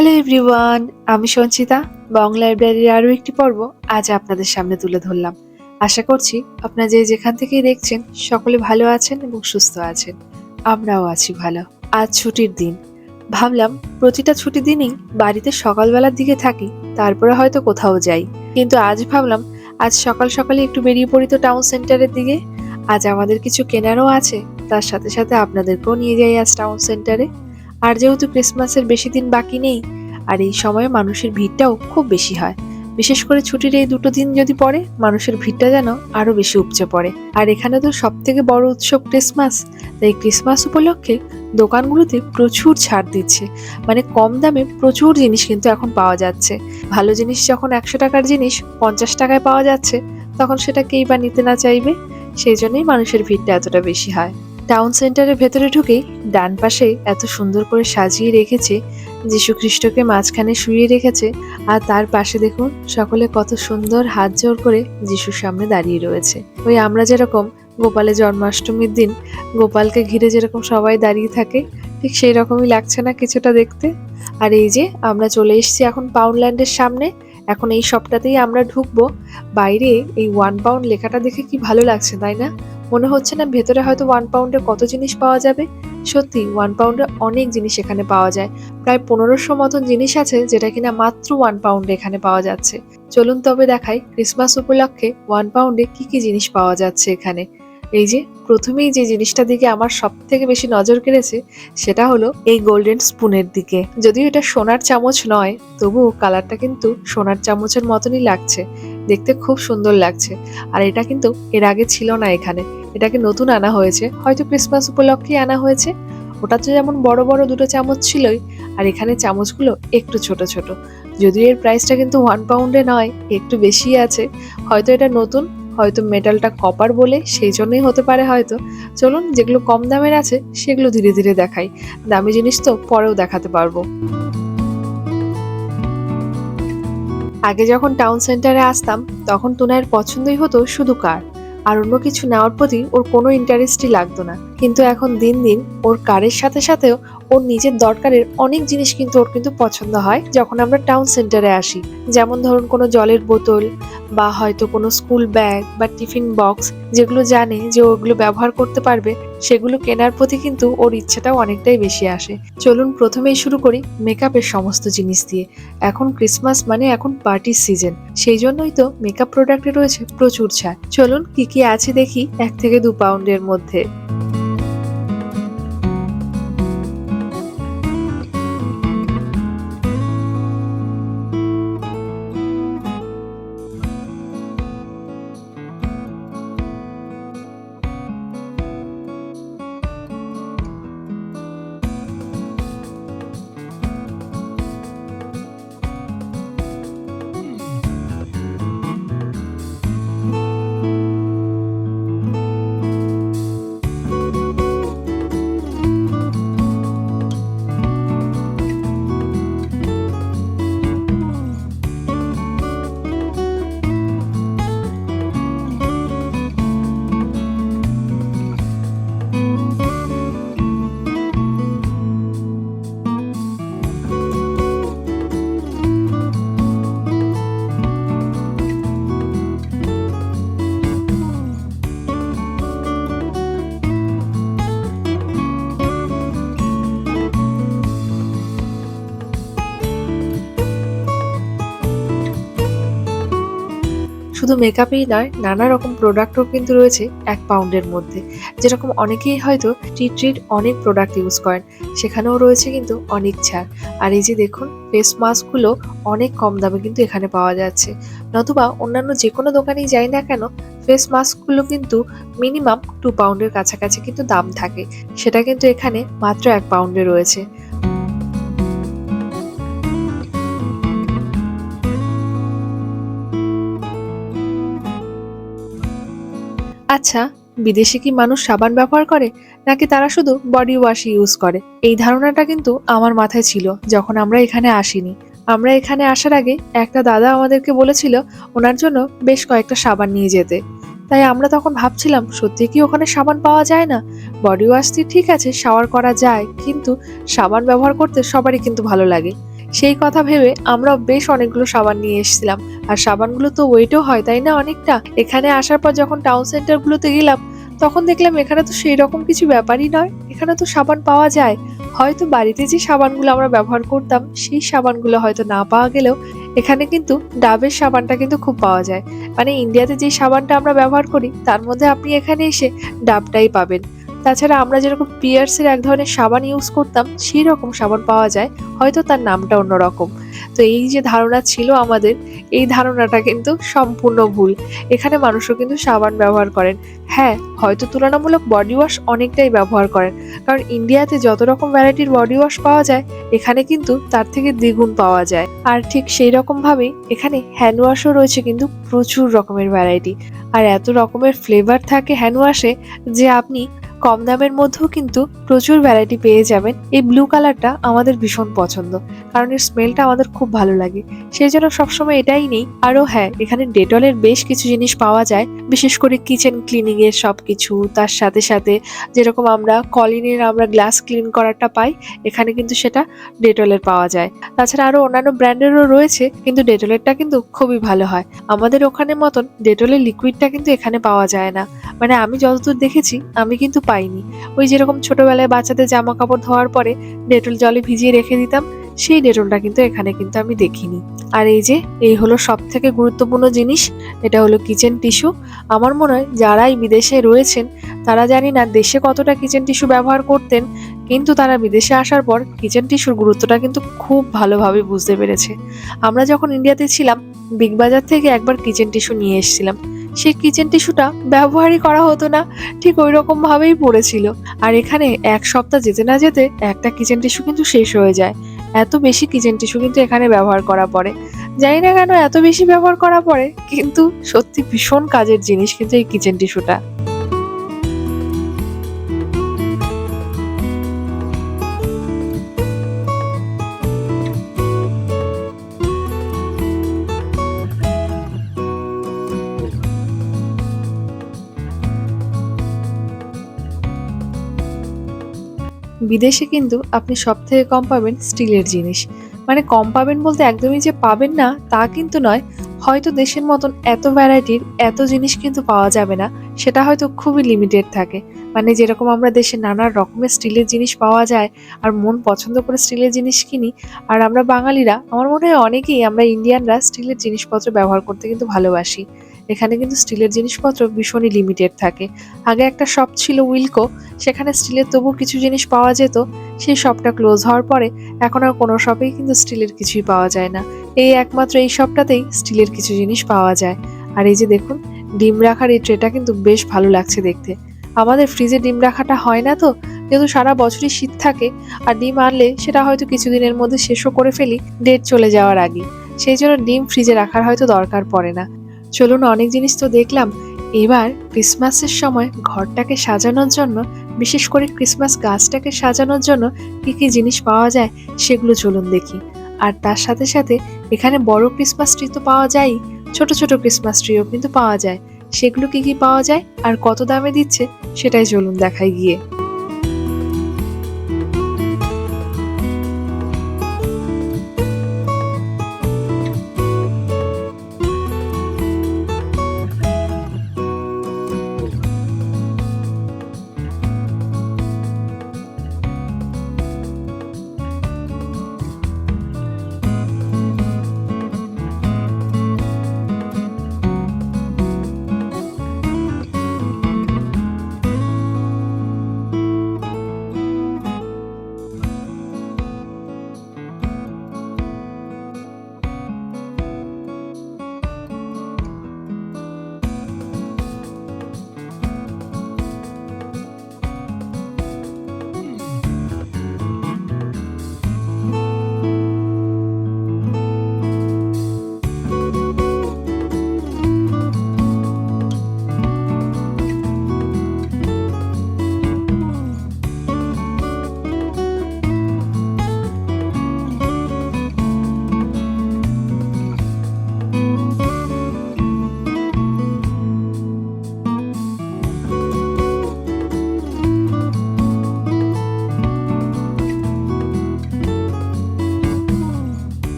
Hello everyone আমি সঞ্চিতা। বাংলা লাইব্রেরির আরও একটি পর্ব আজ আপনাদের সামনে তুলে ধরলাম। আশা করছি আপনারা যে যেখান থেকেই দেখছেন, সকলে ভালো আছেন এবং সুস্থ আছেন। আমরাও আছি ভালো। আজ ছুটির দিন। ভাবলাম প্রতিটা ছুটির দিনই বাড়িতে সকালবেলার দিকে থাকি, তারপরে হয়তো কোথাও যাই। কিন্তু আজ ভাবলাম, আজ সকাল সকালে একটু বেরিয়ে পড়ি তো টাউন সেন্টারের দিকে। আজ আমাদের কিছু কেনারও আছে, তার সাথে সাথে আপনাদেরকেও নিয়ে যাই আজ টাউন সেন্টারে আর যেহেতু ক্রিসমাসের বেশি দিন বাকি নেই, আর এই সময়ে মানুষের ভিড়টাও খুব বেশি হয়। বিশেষ করে ছুটির এই দুটো দিন যদি পড়ে, মানুষের ভিড়টা যেন আরও বেশি উপচে পড়ে। আর এখানে তো সব থেকে বড় উৎসব ক্রিসমাস, তাই ক্রিসমাস উপলক্ষে দোকানগুলোতে প্রচুর ছাড় দিচ্ছে। মানে কম দামে প্রচুর জিনিস কিন্তু এখন পাওয়া যাচ্ছে। ভালো জিনিস যখন একশো টাকার জিনিস পঞ্চাশ টাকায় পাওয়া যাচ্ছে, তখন সেটা কেই বা নিতে না চাইবে? সেই জন্যই মানুষের ভিড়টা এতটা বেশি হয়। টাউন সেন্টারের ভেতরে ঢুকেই ডান পাশে এত সুন্দর করে সাজিয়ে রেখেছে যীশু খ্রিস্টকে মাঝখানে শুয়ে রেখেছে, আর তার পাশে দেখুন সকলে কত সুন্দর হাত জোর করে যিশুর সামনে দাঁড়িয়ে রয়েছে। ওই আমরা যেরকম গোপালের জন্মাষ্টমীর দিন গোপালকে ঘিরে যেরকম সবাই দাঁড়িয়ে থাকে, ঠিক সেই রকমই লাগছে না কিছুটা দেখতে। আর এই যে আমরা চলে এসেছি এখন পাউন্ডল্যান্ডের সামনে, এখন এই সবটাতেই আমরা ঢুকবো। বাইরে এই ওয়ান পাউন্ড লেখাটা দেখে কি ভালো লাগছে, তাই না? মনে হচ্ছে না ভেতরে হয়তো ওয়ান পাউন্ডে কত জিনিস পাওয়া যাবে। সত্যি ওয়ান পাউন্ডে অনেক জিনিস এখানে পাওয়া যায়। প্রায় পনেরোশো মতন জিনিস আছে যেটা কিনা মাত্র ওয়ান পাউন্ডে এখানে পাওয়া যাচ্ছে। চলুন তবে দেখাই ক্রিসমাস উপলক্ষে ওয়ান পাউন্ডে কি কি জিনিস পাওয়া যাচ্ছে এখানে। এই যে, প্রথমেই যে জিনিসটা দিকে আমার সব থেকে বেশি নজর কেড়েছে, সেটা হলো এই গোল্ডেন স্পুনের দিকে। যদিও এটা সোনার চামচ নয়, তবুও কালারটা কিন্তু সোনার চামচের মতনই লাগছে। দেখতে খুব সুন্দর লাগছে। আর এটা কিন্তু এর আগে ছিল না এখানে। এটাকে নতুন আনা হয়েছে। হয়তো ক্রিসমাস উপলক্ষেই আনা হয়েছে। ওটা তো যেমন বড় বড় দুটো চামচ ছিলই, আর এখানে চামচগুলো একটু ছোট ছোট। যদিও এর প্রাইসটা কিন্তু ওয়ান পাউন্ডে নয়, একটু বেশি আছে। হয়তো এটা নতুন, হয়তো মেটালটা কপার বলে, সেই জন্যই হতে পারে হয়তো। চলুন, যেগুলো কম দামের আছে, সেগুলো ধীরে ধীরে দেখাই। দামি জিনিস তো পরেও দেখাতে পারব। আগে যখন টাউন সেন্টারে আসতাম, তখন টুনায়ের পছন্দই হতো শুধু কার। আর অন্য কিছু নেওয়ার প্রতি ওর কোনো ইন্টারেস্টই লাগতো না। কিন্তু এখন দিন দিন ওর কারের সাথে সাথেও ওর নিজের দরকারের অনেক জিনিস কিন্তু ওর কিন্তু পছন্দ হয় যখন আমরা টাউন সেন্টারে আসি। যেমন ধরুন কোনো জলের বোতল বা হয়তো কোনো স্কুল ব্যাগ বা টিফিন বক্স যেগুলো জানে যে ওগুলো ব্যবহার করতে পারবে, সেগুলো কেনার প্রতি কিন্তু ওর ইচ্ছাটাও অনেকটাই বেশি আসে। চলুন প্রথমেই শুরু করি মেকআপের সমস্ত জিনিস দিয়ে। এখন ক্রিসমাস মানে এখন পার্টির সিজন সেই জন্যই তো মেকআপ প্রোডাক্টে রয়েছে প্রচুর ছাড়। চলুন কি কি আছে দেখি এক থেকে দু পাউন্ডের মধ্যে। শুধু মেকআপেই নয়, নানা রকম প্রোডাক্টও কিন্তু রয়েছে এক পাউন্ডের মধ্যে। যেরকম অনেকেই হয়তো টি ট্রিট অনেক প্রোডাক্ট ইউজ করেন, সেখানেও রয়েছে কিন্তু অনেক ছাড়। আর এই যে দেখুন ফেস মাস্কগুলো অনেক কম দামে কিন্তু এখানে পাওয়া যাচ্ছে। নতুবা অন্যান্য যে কোনো দোকানেই যাই না কেন ফেস মাস্কগুলো কিন্তু মিনিমাম টু পাউন্ডের কাছাকাছি কিন্তু দাম থাকে। সেটা কিন্তু এখানে মাত্র এক পাউন্ডে রয়েছে। আচ্ছা বিদেশে কি মানুষ সাবান ব্যবহার করে, নাকি তারা শুধু বডি ওয়াশ ইউজ করে? এই ধারণাটা কিন্তু আমার মাথায় ছিল যখন আমরা এখানে আসিনি। আমরা এখানে আসার আগে একটা দাদা আমাদেরকে বলেছিল ওনার জন্য বেশ কয়েকটা সাবান নিয়ে যেতে। তাই আমরা তখন ভাবছিলাম, সত্যি কি ওখানে সাবান পাওয়া যায় না? বডি ওয়াশ দিয়ে ঠিক আছে শাওয়ার করা যায়, কিন্তু সাবান ব্যবহার করতে সবারই কিন্তু ভালো লাগে। সেই কথা ভেবে আমরা বেশ অনেকগুলো সাবান নিয়ে এসেছিলাম। আর সাবানগুলো তো ওয়েটও হয়, তাই না অনেকটা? এখানে আসার পর যখন টাউন সেন্টারগুলোতে গেলাম, তখন দেখলাম এখানে তো সেই রকম কিছু ব্যাপারই নয়। এখানে তো সাবান পাওয়া যায়। হয়তো বাড়িতে যে সাবানগুলো আমরা ব্যবহার করতাম, সেই সাবানগুলো হয়তো না পাওয়া গেলেও এখানে কিন্তু ডাবের সাবানটা কিন্তু খুব পাওয়া যায়। মানে ইন্ডিয়াতে যে সাবানটা আমরা ব্যবহার করি, তার মধ্যে আপনি এখানে এসে ডাবটাই পাবেন। তাছাড়া আমরা যেরকম পিয়ার্সের এক ধরনের সাবান ইউজ করতাম সেই রকম সাবান পাওয়া যায়, হয়তো তার নামটা অন্যরকম। তো এই যে ধারণা ছিল আমাদের, এই ধারণাটা কিন্তু সম্পূর্ণ ভুল। এখানে মানুষও কিন্তু সাবান ব্যবহার করেন। হ্যাঁ হয়তো তুলনামূলক বডি ওয়াশ অনেকটাই ব্যবহার করেন, কারণ ইন্ডিয়াতে যত রকম ভ্যারাইটির বডি ওয়াশ পাওয়া যায়, এখানে কিন্তু তার থেকে দ্বিগুণ পাওয়া যায়। আর ঠিক সেই রকম ভাবেই এখানে হ্যান্ড ওয়াশও রয়েছে কিন্তু প্রচুর রকমের ভ্যারাইটি আর এত রকমের ফ্লেভার থাকে হ্যান্ড ওয়াশে যে আপনি কম দামের মধ্যেও কিন্তু প্রচুর ভ্যারাইটি পেয়ে যাবেন। এই ব্লু কালারটা আমাদের ভীষণ পছন্দ। কারণ এর স্মেলটা আমাদের খুব ভালো লাগে। সেই জন্য সবসময় এটাই নেই। আরও হ্যাঁ এখানে ডেটলের বেশ কিছু জিনিস পাওয়া যায়। বিশেষ করে কিচেন ক্লিনিং এর সব কিছু তার সাথে সাথে যেরকম আমরা কলিনের আমরা গ্লাস ক্লিন করাটা পাই, এখানে কিন্তু সেটা ডেটলের পাওয়া যায়। তাছাড়া আরও অন্যান্য ব্র্যান্ডেরও রয়েছে, কিন্তু ডেটলেরটা কিন্তু খুবই ভালো হয়। আমাদের ওখানে মতন ডেটলের লিকুইডটা কিন্তু এখানে পাওয়া যায় না। মানে আমি যতদূর দেখেছি, আমি কিন্তু পাইনি। ওই যেরকম ছোটবেলায় বাচ্চাদের জামা কাপড় ধোয়ার পরে ডেটল জলে ভিজিয়ে রেখে দিতাম সেই ডেটলটা কিন্তু এখানে কিন্তু আমি দেখিনি। আর এই যে, এই হলো সব থেকে গুরুত্বপূর্ণ জিনিস, এটা হলো কিচেন টিস্যু। আমার মনে হয় যারাই বিদেশে রয়েছেন, তারা জানি না দেশে কতটা কিচেন টিস্যু ব্যবহার করতেন, কিন্তু তারা বিদেশে আসার পর কিচেন টিস্যুর গুরুত্বটা কিন্তু খুব ভালোভাবে বুঝতে পেরেছে। আমরা যখন ইন্ডিয়াতে ছিলাম, বিগ বাজার থেকে একবার কিচেন টিস্যু নিয়ে এসেছিলাম। সেই কিচেন টিস্যুটা ব্যবহারই করা হতো না, ঠিক ওই রকমভাবেই পড়েছিল। আর এখানে এক সপ্তাহ যেতে না যেতে একটা কিচেন টিস্যু কিন্তু শেষ হয়ে যায়। এত বেশি কিচেন টিস্যু কিন্তু এখানে ব্যবহার করা পড়ে। জানি না কেন এত বেশি ব্যবহার করা পড়ে, কিন্তু সত্যি ভীষণ কাজের জিনিস কিন্তু এই কিচেন টিস্যুটা বিদেশে কিন্তু আপনি সব থেকে কম পাবেন স্টিলের জিনিস। মানে কম পাবেন বলতে একদমই যে পাবেন না, তা কিন্তু নয়। হয়তো দেশের মতন এত ভ্যারাইটির এত জিনিস কিন্তু পাওয়া যাবে না, সেটা হয়তো খুবই লিমিটেড থাকে। মানে যেরকম আমরা দেশে নানা রকমের স্টিলের জিনিস পাওয়া যায়, আর মন পছন্দ করে স্টিলের জিনিস কিনি, আর আমরা বাঙালিরা, আমার মনে হয় অনেকেই আমরা ইন্ডিয়ানরা স্টিলের জিনিসপত্র ব্যবহার করতে কিন্তু ভালোবাসি। এখানে কিন্তু স্টিলের জিনিসপত্র ভীষণই লিমিটেড থাকে। আগে একটা শপ ছিল উইলকো সেখানে স্টিলের তবু কিছু জিনিস পাওয়া যেত। সেই শপটা ক্লোজ হওয়ার পরে এখন আর কোনো শপেই কিন্তু স্টিলের কিছুই পাওয়া যায় না। এই একমাত্র এই শপটাতেই স্টিলের কিছু জিনিস পাওয়া যায়। আর এই যে দেখুন, ডিম রাখার এই ট্রেটা কিন্তু বেশ ভালো লাগছে দেখতে। আমাদের ফ্রিজে ডিম রাখাটা হয় না তো, যেহেতু সারা বছরই শীত থাকে, আর ডিম আনলে সেটা হয়তো কিছুদিনের মধ্যে শেষও করে ফেলি ডেট চলে যাওয়ার আগে সেই জন্য ডিম ফ্রিজে রাখার হয়তো দরকার পড়ে না। চলুন, অনেক জিনিস তো দেখলাম। এবার ক্রিসমাসের সময় ঘরটাকে সাজানোর জন্য, বিশেষ করে ক্রিসমাস গাছটাকে সাজানোর জন্য কি কি জিনিস পাওয়া যায় সেগুলো চলুন দেখি। আর তার সাথে সাথে এখানে বড় ক্রিসমাস ট্রি তো পাওয়া যায়ই, ছোট ছোট ক্রিসমাস ট্রিও কিন্তু পাওয়া যায়। সেগুলো কি কি পাওয়া যায় আর কত দামে দিচ্ছে সেটাই চলুন দেখাই গিয়ে।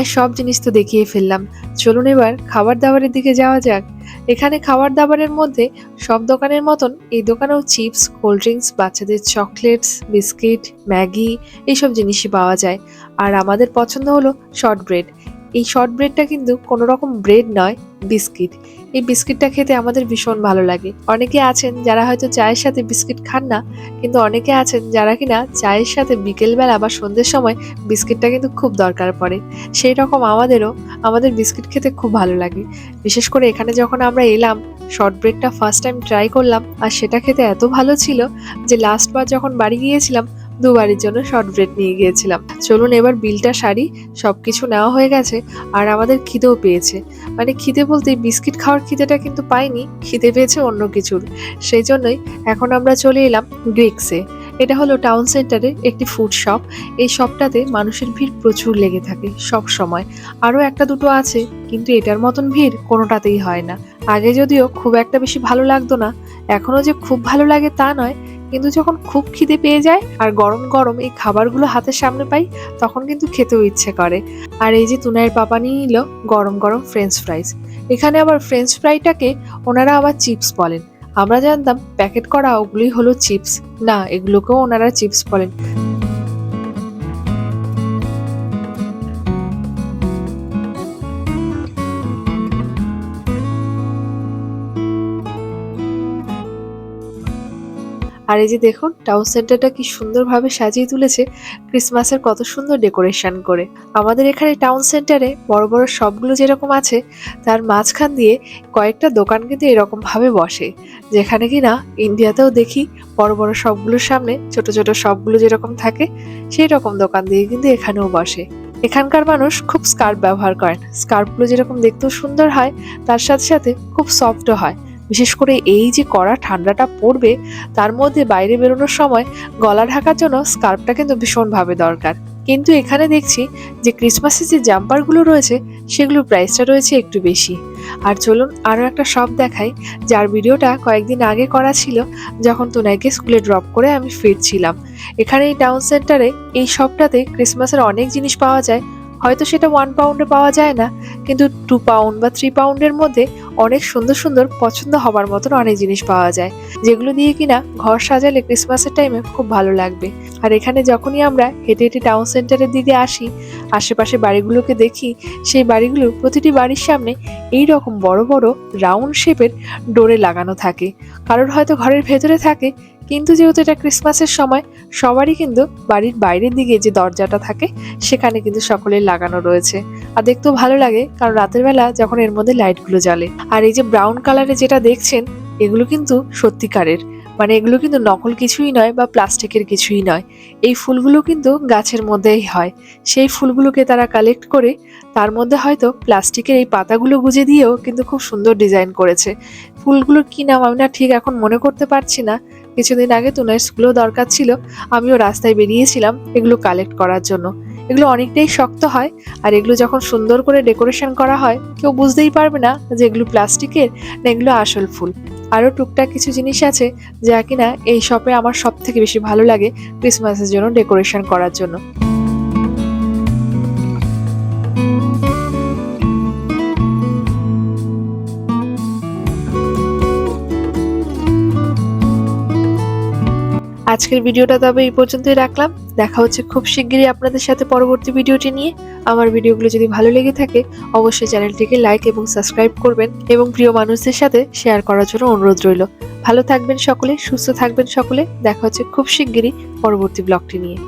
প্রায় সব জিনিস তো দেখিয়ে ফেললাম। চলুন এবার খাবার দাবারের দিকে যাওয়া যাক। এখানে খাবার দাবারের মধ্যে সব দোকানের মতন এই দোকানেও চিপস, কোল্ড ড্রিঙ্কস, বাচ্চাদের চকলেটস, বিস্কিট, ম্যাগি, এইসব জিনিসই পাওয়া যায়। আর আমাদের পছন্দ হলো শর্ট ব্রেড এই শর্ট ব্রেডটা কিন্তু কোনো রকম ব্রেড নয় বিস্কিট এই বিস্কিটটা খেতে আমাদের ভীষণ ভালো লাগে। অনেকে আছেন যারা হয়তো চায়ের সাথে বিস্কিট খান না, কিন্তু অনেকে আছেন যারা কিনা চায়ের সাথে বিকেলবেলা বা সন্ধ্যের সময় বিস্কিটটা কিন্তু খুব দরকার পড়ে। সেই রকম আমাদেরও, আমাদের বিস্কিট খেতে খুব ভালো লাগে। বিশেষ করে এখানে যখন আমরা এলাম শর্ট ব্রেডটা ফার্স্ট টাইম ট্রাই করলাম, আর সেটা খেতে এত ভালো ছিল যে লাস্টবার যখন বাড়ি গিয়েছিলাম দুবারের জন্য শর্ট ব্রেড নিয়ে গিয়েছিলাম। চলুন এবার বিলটা সারি সব কিছু নেওয়া হয়ে গেছে আর আমাদের খিদেও পেয়েছে। মানে খিদে বলতে বিস্কিট খাওয়ার খিদেটা কিন্তু পাইনি, খিদে পেয়েছে অন্য কিছুর। সেই জন্যই এখন আমরা চলে এলাম গ্রিক্সে। এটা হলো টাউন সেন্টারে একটি ফুড শপ। এই শপটাতে মানুষের ভিড় প্রচুর লেগে থাকে সব সময়। আরও একটা দুটো আছে, কিন্তু এটার মতন ভিড় কোনোটাতেই হয় না। আগে যদিও খুব একটা বেশি ভালো লাগতো না, এখনও যে খুব ভালো লাগে তা নয় কিন্তু যখন খুব খিদে পেয়ে যায় আর গরম গরম এই খাবারগুলো হাতের সামনে পাই, তখন কিন্তু খেতেও ইচ্ছে করে। আর এই যে তুনায়ের পাপা নিয়ে নিল গরম গরম ফ্রেঞ্চ ফ্রাইস এখানে আবার ফ্রেঞ্চ ফ্রাইটাকে ওনারা আবার চিপস বলেন। আমরা জানতাম প্যাকেট করা ওগুলোই হলো চিপস না, এগুলোকেও ওনারা চিপস বলেন। আর এই যে দেখুন টাউন সেন্টারটা কি সুন্দরভাবে সাজিয়ে তুলেছে ক্রিসমাসের কত সুন্দর ডেকোরেশন করে। আমাদের এখানে টাউন সেন্টারে বড় বড় শপগুলো যেরকম আছে, তার মাঝখান দিয়ে কয়েকটা দোকান কিন্তু এরকমভাবে বসে, যেখানে কিনা ইন্ডিয়াতেও দেখি বড় বড় শপগুলোর সামনে ছোট ছোট শপগুলো যেরকম থাকে সেই রকম দোকান দিয়ে কিন্তু এখানেও বসে। এখানকার মানুষ খুব স্কার্ফ ব্যবহার করেন। স্কার্ফগুলো যেরকম দেখতেও সুন্দর হয়, তার সাথে সাথে খুব সফটও হয়। বিশেষ করে এই যে কড়া ঠান্ডাটা পড়বে, তার মধ্যে বাইরে বেরোনোর সময় গলা ঢাকার জন্য স্কার্ফটা কিন্তু ভীষণভাবে দরকার। কিন্তু এখানে দেখছি যে ক্রিসমাসের যে জাম্পারগুলো রয়েছে, সেগুলোর প্রাইসটা রয়েছে একটু বেশি। আর চলুন আরও একটা শপ দেখাই, যার ভিডিওটা কয়েকদিন আগে করা ছিল, যখন তুনাইকে স্কুলে ড্রপ করে আমি ফিরছিলাম। এখানে এই টাউন সেন্টারে এই শপটাতে ক্রিসমাসের অনেক জিনিস পাওয়া যায়। হয়তো সেটা ওয়ান পাউন্ডে পাওয়া যায় না, কিন্তু টু পাউন্ড বা থ্রি পাউন্ডের মধ্যে অনেক সুন্দর সুন্দর পছন্দ হবার মতন অনেক জিনিস পাওয়া যায়, যেগুলো দিয়ে কিনা ঘর সাজালে ক্রিসমাসের টাইমে খুব ভালো লাগবে। আর এখানে যখনই আমরা হেঁটে হেঁটে টাউন সেন্টারের দিকে আসি, আশেপাশে বাড়িগুলোকে দেখি, সেই বাড়িগুলো প্রতিটি বাড়ির সামনে এই রকম বড় বড় রাউন্ড শেপের ডোরে লাগানো থাকে। কারোর হয়তো ঘরের ভেতরে থাকে কিন্তু যেহেতু এটা ক্রিসমাসের সময়, সবারই কিন্তু বাড়ির বাইরের দিকে যে দরজাটা থাকে, সেখানে কিন্তু সকলের লাগানো রয়েছে। আর দেখতেও ভালো লাগে, কারণ রাতের বেলা যখন এর মধ্যে লাইটগুলো জ্বলে। আর এই যে ব্রাউন কালারে যেটা দেখছেন, এগুলো কিন্তু সত্যিকারের। মানে এগুলো কিন্তু নকল কিছুই নয় বা প্লাস্টিকের কিছুই নয়। এই ফুলগুলো কিন্তু গাছের মধ্যেই হয়। সেই ফুলগুলোকে তারা কালেক্ট করে, তার মধ্যে হয়তো প্লাস্টিকের এই পাতাগুলো গুজে দিয়েও কিন্তু খুব সুন্দর ডিজাইন করেছে। ফুলগুলোর কি নাম আমি না ঠিক এখন মনে করতে পারছি না। কিছুদিন আগে তো স্কুলেও দরকার ছিল, আমিও রাস্তায় বেরিয়েছিলাম এগুলো কালেক্ট করার জন্য। এগুলো অনেকটাই শক্ত হয়, আর এগুলো যখন সুন্দর করে ডেকোরেশন করা হয়, কেউ বুঝতেই পারবে না যে এগুলো প্লাস্টিকের না এগুলো আসল ফুল। আরও টুকটাক কিছু জিনিস আছে যা কিনা এই শপে আমার সব থেকে বেশি ভালো লাগে ক্রিসমাসের জন্য ডেকোরেশন করার জন্য। আজকের ভিডিওটা তবে এই পর্যন্তই রাখলাম। দেখা হচ্ছে খুব শিগগিরই আপনাদের সাথে পরবর্তী ভিডিওটি নিয়ে। আমার ভিডিওগুলো যদি ভালো লেগে থাকে, অবশ্যই চ্যানেলটিকে লাইক এবং সাবস্ক্রাইব করবেন এবং প্রিয় মানুষদের সাথে শেয়ার করার জন্য অনুরোধ রইল। ভালো থাকবেন সকলে, সুস্থ থাকবেন সকলে। দেখা হচ্ছে খুব শিগগিরই পরবর্তী ব্লগটি নিয়ে।